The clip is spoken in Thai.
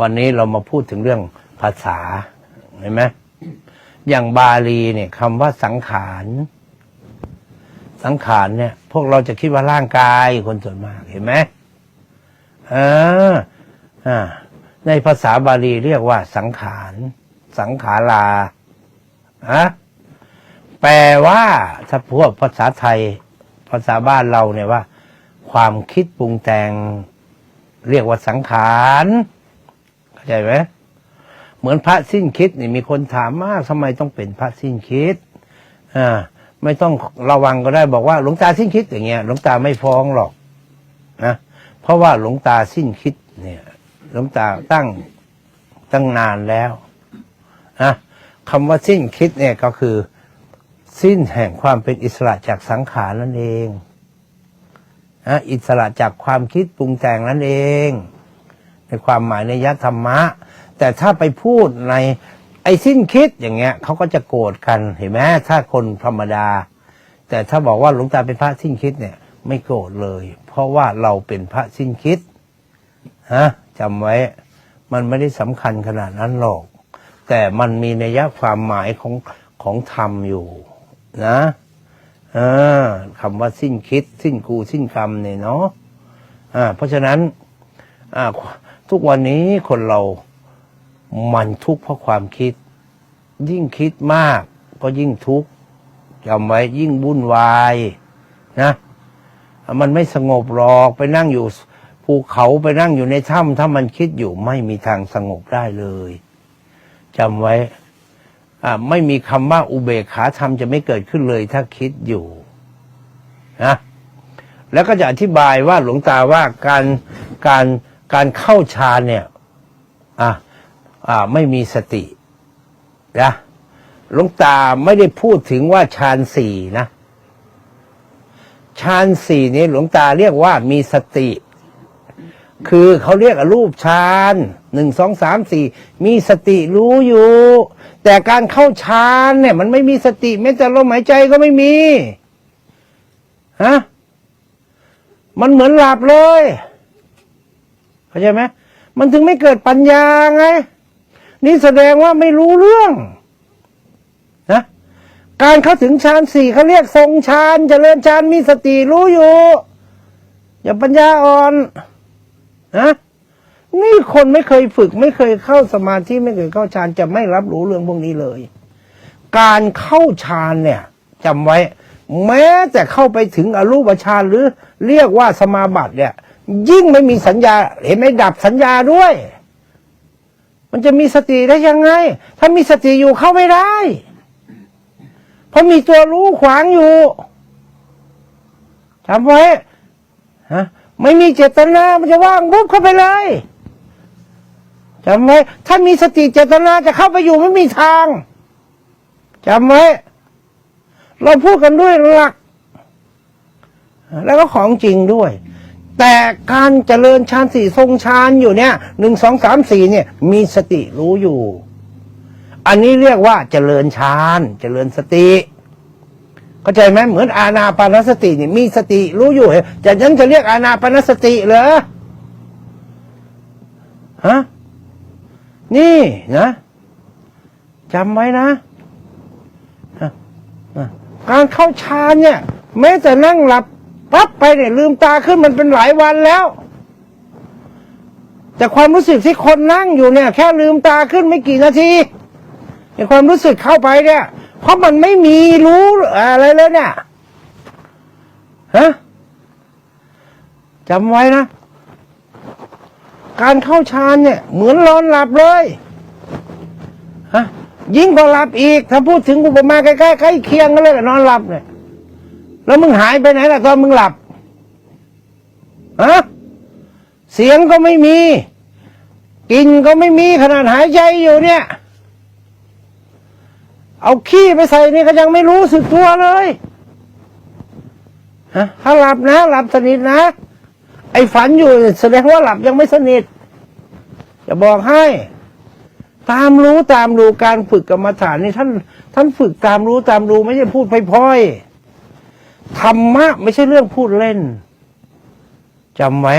วันนี้เรามาพูดถึงเรื่องภาษาเห็นไหมอย่างบาลีเนี่ยคำว่าสังขาร สังขารเนี่ย พวกเราจะคิดว่าร่างกายคนส่วนมากเห็นไหมเอออ่าในภาษาบาลีเรียกว่า สังขาร สังขาราอะแปลว่าถ้าพวกภาษาไทย ภาษาบ้านเราเนี่ยว่า ความคิดปรุงแต่ง เรียกว่าสังขาร เข้าใจไหมเหมือนพระสิ้นคิดนี่มีคนถามมากทำไมต้องเป็นพระสิ้นคิดอ่าไม่ต้องระวังก็ได้บอกว่า หลวงตาสิ้นคิดอย่างเงี้ยหลวงตาไม่ฟ้องหรอกนะเพราะว่าหลวงตาสิ้นคิดเนี่ยหลวงตาตั้งตั้งนานแล้วนะคำว่าสิ้นคิดเนี่ยก็คือ สิ้นแห่งความเป็นอิสระจากสังขารนั่นเองนะอิสระจากความคิดปรุงแต่งนั่นเอง ในความหมายในยธรรมะ แต่ถ้าไปพูดในไอ้สิ้นคิดอย่างเงี้ยเขาก็จะโกรธกันเห็นไหมถ้าคนธรรมดา แต่ถ้าบอกว่าหลวงตาเป็นพระสิ้นคิดเนี่ย ไม่โกรธเลย เพราะว่าเราเป็นพระสิ้นคิดฮะจำไว้มันไม่ได้สำคัญขนาดนั้นหรอก แต่มันมีนัยความหมายของของธรรมอยู่ นะออคำว่าสิ้นคิด สิ้นกูสิ้นกรรมเนี่ยเนาะอ่าเพราะฉะนั้นอ่า ทุกวันนี้คนเรามันทุกข์เพราะความคิด ยิ่งคิดมากก็ยิ่งทุกข์จำไว้ยิ่งวุ่นวายนะมันไม่สงบหรอกไปนั่งอยู่ภูเขาไปนั่งอยู่ในถ้ำถ้ามันคิดอยู่ไม่มีทางสงบได้เลยจำไว้อ่าไม่มีคำว่าอุเบกขาธรรมจะไม่เกิดขึ้นเลย ถ้าคิดอยู่นะแล้วก็จะอธิบายว่าหลวงตาว่าการการ การเข้าฌานเนี่ยอ่าอ่าไม่มีสตินะหลวงตาไม่ได้พูดถึงว่าฌานสี่นะฌานสี่นี้หลวงตาเรียกว่ามีสติ คือเขาเรียกรูปฌานหนึ่งสองสามสี่มีสติรู้อยู่ แต่การเข้าฌานเนี่ย มันไม่มีสติแม้แต่ลมหายใจก็ไม่มีฮะมันเหมือนหลับเลย เข้าใจไหมมันถึงไม่เกิดปัญญาไง นี่แสดงว่าไม่รู้เรื่องนะการเข้าถึงฌานสี่เขาเรียกทรงฌานเจริญฌานมีสติรู้อยู่ อย่าปัญญาอ่อนนะนี่คนไม่เคยฝึก ไม่เคยเข้าสมาธิไม่เคยเข้าฌานจะไม่รับรู้เรื่องพวกนี้เลย การเข้าฌานเนี่ยจำไว้ แม้แต่เข้าไปถึงอรูปฌานหรือเรียกว่าสมาบัติเนี่ย ยิ่งไม่มีสัญญา เห็นไหมดับสัญญาด้วย มันจะมีสติได้ยังไง ถ้ามีสติอยู่เข้าไม่ได้ เพราะมีตัวรู้ขวางอยู่จำไว้ฮะไม่มีเจตนามันจะว่างวุบเข้าไปเลยจำไว้ ถ้ามีสติเจตนาจะเข้าไปอยู่ไม่มีทางจำไว้ เราพูดกันด้วยหลัก แล้วก็ของจริงด้วย แต่การเจริญฌานสี่ทรงฌานอยู่เนี่ยหนึ่งสองสามสี่เนี่ย มีสติรู้อยู่ อันนี้เรียกว่าเจริญฌานเจริญสติเข้าใจไหมเหมือนอาณาปานสตินี่มีสติรู้อยู่จะนั้นจะเรียกอาณาปานสติเหรอฮะนี่นะจำไว้นะ การเข้าฌานเนี่ย แม้แต่นั่งหลับ ปั๊บไปเนี่ยลืมตาขึ้นมันเป็นหลายวันแล้ว แต่ความรู้สึกที่คนนั่งอยู่เนี่ย แค่ลืมตาขึ้นไม่กี่นาทีในความรู้สึกเข้าไปเนี่ย เพราะมันไม่มีรู้อะไรเลยเนี่ยฮะจำไว้นะ การเข้าฌานเนี่ย เหมือนนอนหลับเลยฮะยิ่งกว่าหลับอีก ถ้าพูดถึงอุปมาใกล้ๆใกล้เคียงกันเลยกับนอนหลับเนี่ย แล้วมึงหายไปไหนล่ะตอนมึงหลับฮะเสียงก็ไม่มี กินก็ไม่มีขนาดหายใจอยู่เนี่ย เอาขี้ไปใส่นี่ก็ยังไม่รู้สึกตัวเลยฮะถ้าหลับนะ หลับสนิทนะ ไอ้ฝันอยู่แสดงว่าหลับยังไม่สนิทจะบอกให้ ตามรู้ตามรู้การฝึกกรรมฐานนี่ท่าน ท่านฝึกตามรู้ตามรู้ไม่ใช่พูดพล่อยๆ ธรรมะไม่ใช่เรื่องพูดเล่นจำไว้